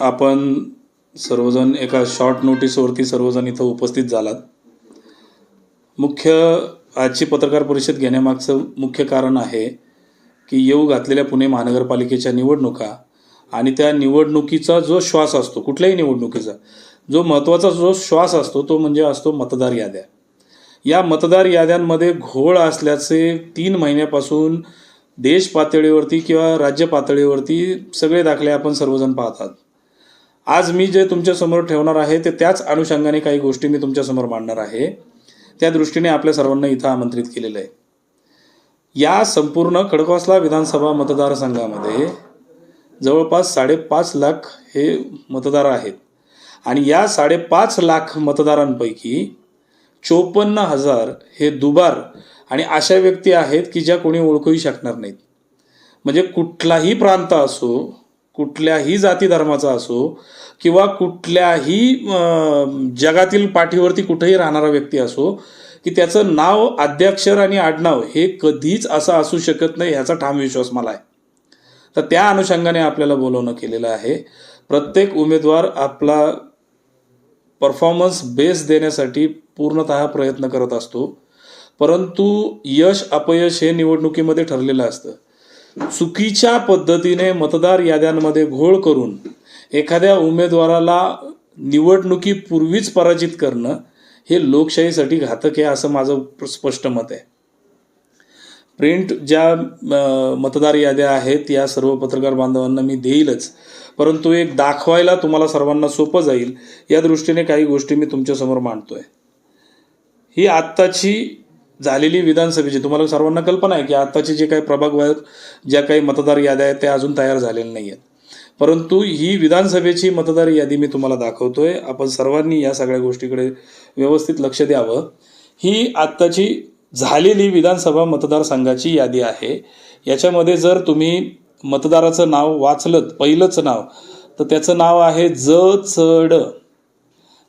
आपण सर्वजण एका शॉर्ट नोटीसवरती सर्वजण इथं उपस्थित झालात. मुख्य आजची पत्रकार परिषद घेण्यामागचं मुख्य कारण आहे की येऊ घातलेल्या पुणे महानगरपालिकेच्या निवडणुका आणि त्या निवडणुकीचा जो श्वास असतो कुठल्याही निवडणुकीचा जो महत्त्वाचा जो श्वास असतो तो म्हणजे असतो मतदार याद्या. या मतदार याद्यांमध्ये घोळ असल्याचे तीन महिन्यापासून देश पातळीवरती किंवा राज्य पातळीवरती सगळे दाखले आपण सर्वजण पाहतात. आज मी जे तुमच्यासमोर ठेवणार आहे ते त्याच अनुषंगाने काही गोष्टी मी तुमच्यासमोर मांडणार आहे. त्या दृष्टीने आपल्या सर्वांना इथं आमंत्रित केलेलं आहे. या संपूर्ण खडकवासला विधानसभा मतदारसंघामध्ये जवळपास साडेपाच लाख हे मतदार आहेत. आणि या साडेपाच लाख मतदारांपैकी चोपन्न हजार हे दुबार आणि अशा व्यक्ती आहेत की ज्या कोणी ओळखूही शकणार नाहीत. म्हणजे कुठलाही प्रांत असो कुठल्याही जाती धर्माचा असो किंवा कुठल्याही जगातील पाठीवरती कुठेही राहणारा व्यक्ती असो की त्याचं नाव आद्याक्षर आणि आडनाव हे कधीच असं असू शकत नाही ह्याचा ठाम विश्वास मला आहे. तर त्या अनुषंगाने आपल्याला बोलवणं केलेलं आहे. प्रत्येक उमेदवार आपला परफॉर्मन्स बेस देण्यासाठी पूर्णतः प्रयत्न करत असतो. परंतु यश अपयश हे निवडणुकीमध्ये ठरलेलं असतं. चुकीच्या पद्धतीने मतदार याद्यांमध्ये घोळ करून एखाद्या उमेदवाराला निवडणुकीपूर्वीच पराजित करणं हे लोकशाहीसाठी घातक आहे असं माझं स्पष्ट मत आहे. प्रिंट ज्या मतदार याद्या आहेत या सर्व पत्रकार बांधवांना मी देईलच. परंतु एक दाखवायला तुम्हाला सर्वांना सोपं जाईल या दृष्टीने काही गोष्टी मी तुमच्यासमोर मांडतोय. ही आत्ताची झालेली विधानसभेची तुम्हाला सर्वांना कल्पना आहे की आत्ताचे जे काही प्रभाग ज्या काही मतदार याद्या आहेत त्या अजून तयार झालेल्या नाही आहेत परंतु ही विधानसभेची मतदार यादी मी तुम्हाला दाखवतोय. आपण सर्वांनी या सगळ्या गोष्टीकडे व्यवस्थित लक्ष द्यावं. ही आत्ताची झालेली विधानसभा मतदारसंघाची यादी आहे. याच्यामध्ये जर तुम्ही मतदाराचं नाव वाचलं पहिलंच नाव तर त्याचं नाव आहे ज चड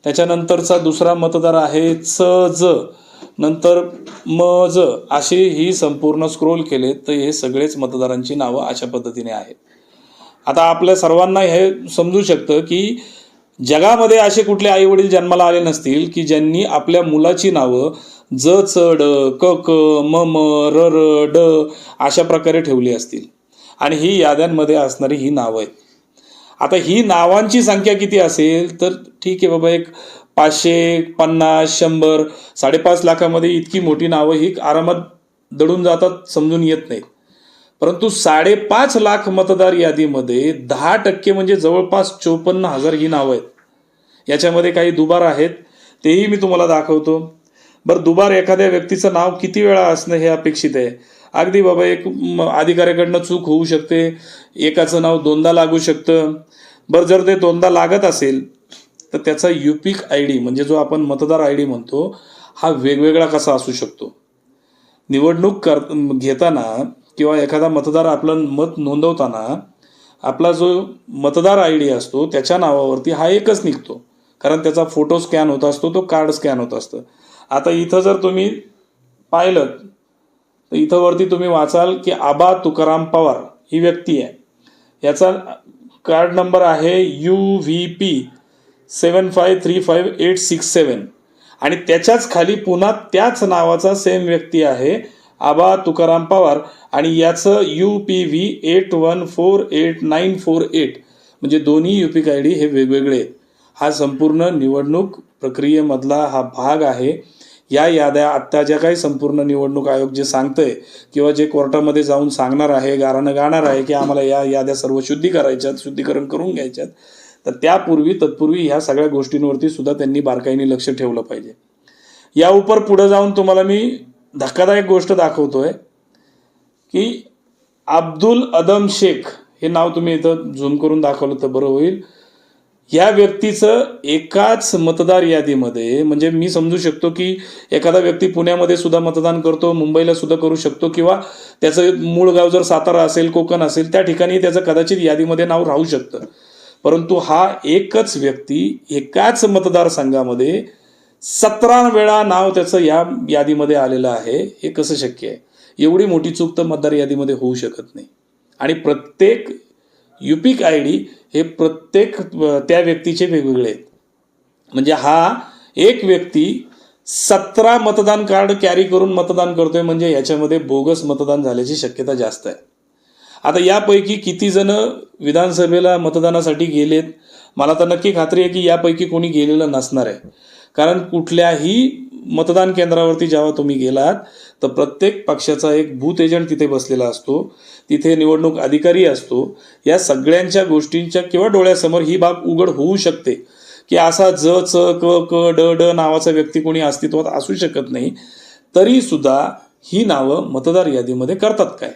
त्याच्यानंतरचा दुसरा मतदार आहे च ज. नंतर म ज अशी ही संपूर्ण स्क्रोल केले तर हे सगळेच मतदारांची नावं अशा पद्धतीने आहेत. आता आपल्या सर्वांना हे समजू शकतं की जगामध्ये असे कुठले आई वडील जन्माला आले नसतील की ज्यांनी आपल्या मुलाची नावं ज च ड क क म म र र ड अशा प्रकारे ठेवली असतील. आणि ही याद्यांमध्ये असणारी ही नावं आहेत. आता ही नावांची संख्या किती असेल तर ठीक आहे बाबा एक पाचशे पन्नास शंभर साडेपाच लाखामध्ये इतकी मोठी नावं ही आरामात दडून जातात समजून येत नाहीत. परंतु साडेपाच लाख मतदार यादीमध्ये दहा टक्के म्हणजे जवळपास चोपन्न हजार ही नावं आहेत. याच्यामध्ये काही दुबार आहेत तेही मी तुम्हाला दाखवतो. बरं दुबार एखाद्या व्यक्तीचं नाव किती वेळा असणं हे अपेक्षित आहे? अगदी बाबा एक म, अधिकाऱ्याकडनं चूक होऊ शकते एकाचं नाव दोनदा लागू शकतं. बरं जर ते दोनदा लागत असेल तर त्याचा युपिक आय डी म्हणजे जो आपण मतदार आय डी म्हणतो हा वेगवेगळा कसा असू शकतो? निवडणूक कर घेताना किंवा एखादा मतदार आपलं मत नोंदवताना आपला जो मतदार आय डी असतो त्याच्या नावावरती हा एकच निघतो. कारण त्याचा फोटो स्कॅन होत असतो तो कार्ड स्कॅन होत असतं. आता इथं जर तुम्ही पाहिलं तर इथं वरती तुम्ही वाचाल की आबा तुकाराम पवार ही व्यक्ती आहे. याचा कार्ड नंबर आहे U V P. Seven five three five eight six seven. आणि त्याच्याच खाली पुन्हा त्याच नावाचा सेम व्यक्ती आहे आबा तुकाराम पवार. आणि याचं U P V eight one four eight nine four eight म्हणजे दोन्ही यू पी आय डी हे वेगवेगळे आहेत. हा संपूर्ण निवडणूक प्रक्रियेमधला हा भाग आहे. या याद्या आत्ता ज्या काही संपूर्ण निवडणूक आयोग जे सांगतंय किंवा जे कोर्टामध्ये जाऊन सांगणार आहे गारानं गाणार आहे की आम्हाला या याद्या सर्व शुद्धी करायच्यात शुद्धीकरण करून घ्यायच्यात तर त्यापूर्वी तत्पूर्वी ह्या सगळ्या गोष्टींवरती सुद्धा त्यांनी बारकाईने लक्ष ठेवलं पाहिजे. या उपर पुढे जाऊन तुम्हाला मी धक्कादायक गोष्ट दाखवतोय की अब्दुल अदम शेख हे नाव तुम्ही इथं झूम करून दाखवलं तर बरं होईल. या व्यक्तीचं एकाच मतदार यादीमध्ये म्हणजे मी समजू शकतो की एखादा व्यक्ती पुण्यामध्ये सुद्धा मतदान करतो मुंबईला सुद्धा करू शकतो किंवा त्याचं मूळ गाव जर सातारा असेल कोकण असेल त्या ठिकाणी त्याचं कदाचित यादीमध्ये नाव राहू शकतं. परंतु हा एकच व्यक्ती एकाच मतदारसंघामध्ये सतरा वेळा नाव त्याचं या यादीमध्ये आलेलं आहे. हे कसं शक्य आहे? एवढी मोठी चूक तर मतदार यादीमध्ये होऊ शकत नाही. आणि प्रत्येक युपिक आय डी हे प्रत्येक त्या व्यक्तीचे वेगवेगळे आहेत. म्हणजे हा एक व्यक्ती सतरा मतदान कार्ड कॅरी करून मतदान करतोय म्हणजे याच्यामध्ये बोगस मतदान झाल्याची शक्यता जास्त आहे. आता यापैकी किती जण विधानसभेला मतदानासाठी गेलेत? मला तर नक्की खात्री आहे की यापैकी कोणी गेलेलं नसणार आहे. कारण कुठल्याही मतदान केंद्रावरती जेव्हा तुम्ही गेलात तर प्रत्येक पक्षाचा एक बूथ एजंट तिथे बसलेला असतो. तिथे निवडणूक अधिकारी असतो. या सगळ्यांच्या गोष्टींच्या किंवा डोळ्यासमोर ही बाब उघड होऊ शकते. की असा ज च क क ड ड नावाचा व्यक्ती कोणी अस्तित्वात असू शकत नाही तरीसुद्धा ही नावं मतदार यादीमध्ये करतात काय?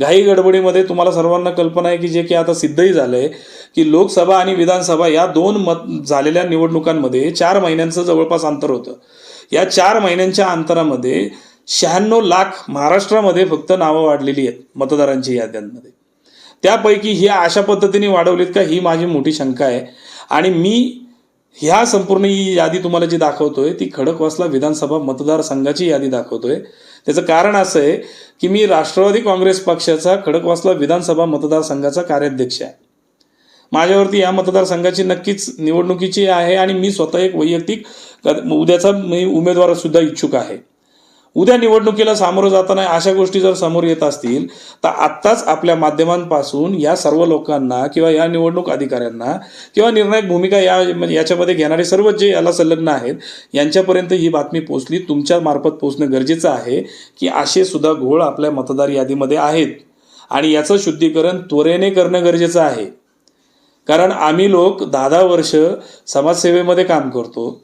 घाई गडबडीमध्ये तुम्हाला सर्वांना कल्पना आहे की जे की आता सिद्धही झालंय की लोकसभा आणि विधानसभा या दोन मत झालेल्या निवडणुकांमध्ये चार महिन्यांचं जवळपास अंतर होतं. या चार महिन्यांच्या अंतरामध्ये शहाण्णव लाख महाराष्ट्रामध्ये फक्त नावं वाढलेली आहेत मतदारांची याद्यांमध्ये. त्यापैकी ही अशा पद्धतीने वाढवलीत का ही माझी मोठी शंका आहे. आणि मी ह्या संपूर्ण ही यादी तुम्हाला जी दाखवतोय ती खडकवासला विधानसभा मतदारसंघाची यादी दाखवतोय. त्याचं कारण असं आहे की मी राष्ट्रवादी काँग्रेस पक्षाचा खडकवासला विधानसभा मतदारसंघाचा कार्याध्यक्ष आहे. माझ्यावरती या मतदारसंघाची नक्कीच निवडणुकीची आहे आणि मी स्वतः एक वैयक्तिक उद्याचा मी उमेदवार सुद्धा इच्छुक आहे. उद्या निवडणुकीला सामोरं जाताना अशा गोष्टी जर समोर येत असतील तर आत्ताच आपल्या माध्यमांपासून या सर्व लोकांना किंवा या निवडणूक अधिकाऱ्यांना किंवा निर्णायक भूमिका या म्हणजे याच्यामध्ये घेणारे सर्व जे याला संलग्न आहेत यांच्यापर्यंत ही बातमी पोचली तुमच्या मार्फत पोचणं गरजेचं आहे की असे सुद्धा घोळ आपल्या मतदार यादीमध्ये आहेत. आणि याचं शुद्धीकरण त्वरेने करणं गरजेचं आहे. कारण आम्ही लोक दहा दहा वर्ष समाजसेवेमध्ये काम करतो.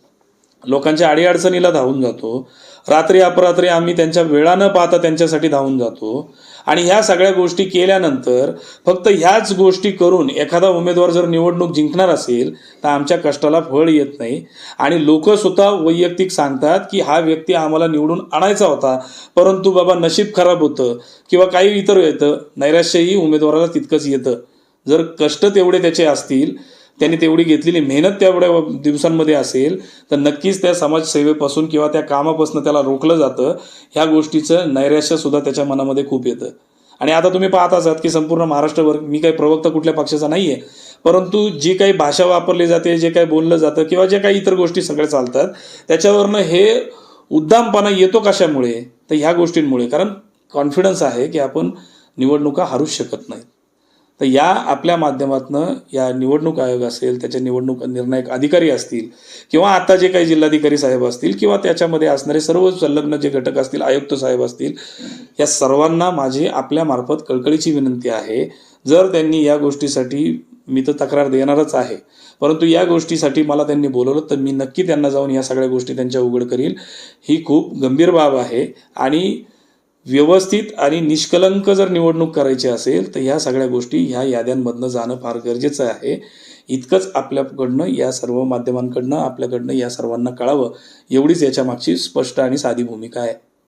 लोकांच्या अडीअडचणीला धावून जातो. रात्री अपरात्री आम्ही त्यांच्या वेळा न पाहता त्यांच्यासाठी धावून जातो. आणि ह्या सगळ्या गोष्टी केल्यानंतर फक्त ह्याच गोष्टी करून एखादा उमेदवार जर निवडणूक जिंकणार असेल तर आमच्या कष्टाला फळ येत नाही. आणि लोक स्वतः वैयक्तिक सांगतात की हा व्यक्ती आम्हाला निवडून आणायचा होता परंतु बाबा नशीब खराब होतं किंवा काही इतर येतं नैराश्यही उमेदवाराला तितकंच येतं. जर कष्ट तेवढे त्याचे असतील त्यांनी तेवढी घेतलेली मेहनत तेवढ्या दिवसांमध्ये असेल तर नक्कीच त्या समाजसेवेपासून किंवा त्या कामापासून त्याला रोखलं जातं. ह्या गोष्टीचं नैराश्यसुद्धा त्याच्या मनामध्ये खूप येतं. आणि आता तुम्ही पाहत आहात की संपूर्ण महाराष्ट्रभर मी काही प्रवक्ता कुठल्या पक्षाचा नाही आहे परंतु जी काही भाषा वापरली जाते जे काही बोललं जातं किंवा जे काही इतर गोष्टी सगळ्या चालतात त्याच्यावरनं हे उद्दामपणा येतो कशामुळे? तर ह्या गोष्टींमुळे. कारण कॉन्फिडन्स आहे की आपण निवडणुका हारूच शकत नाहीत. तर या आपल्या माध्यमातनं या निवडणूक आयोग असेल त्याचे निवडणूक निर्णायक अधिकारी असतील किंवा आता जे काही जिल्हाधिकारी साहेब असतील किंवा त्याच्यामध्ये असणारे सर्व संलग्न जे घटक असतील आयुक्त साहेब असतील या सर्वांना माझी आपल्यामार्फत कळकळीची विनंती आहे. जर त्यांनी या गोष्टीसाठी मी तर तक्रार देणारच आहे परंतु या गोष्टीसाठी मला त्यांनी बोलवलं तर मी नक्की त्यांना जाऊन या सगळ्या गोष्टी त्यांच्या उघड करील ही खूप गंभीर बाब आहे. आणि व्यवस्थित आणि निष्कलंक जर निवडणूक करायची असेल तर ह्या सगळ्या गोष्टी ह्या याद्यांमधनं जाणं फार गरजेचं आहे. इतकंच आपल्याकडनं या सर्व माध्यमांकडनं आपल्याकडनं या सर्वांना कळावं एवढीच याच्या मागची स्पष्ट आणि साधी भूमिका आहे.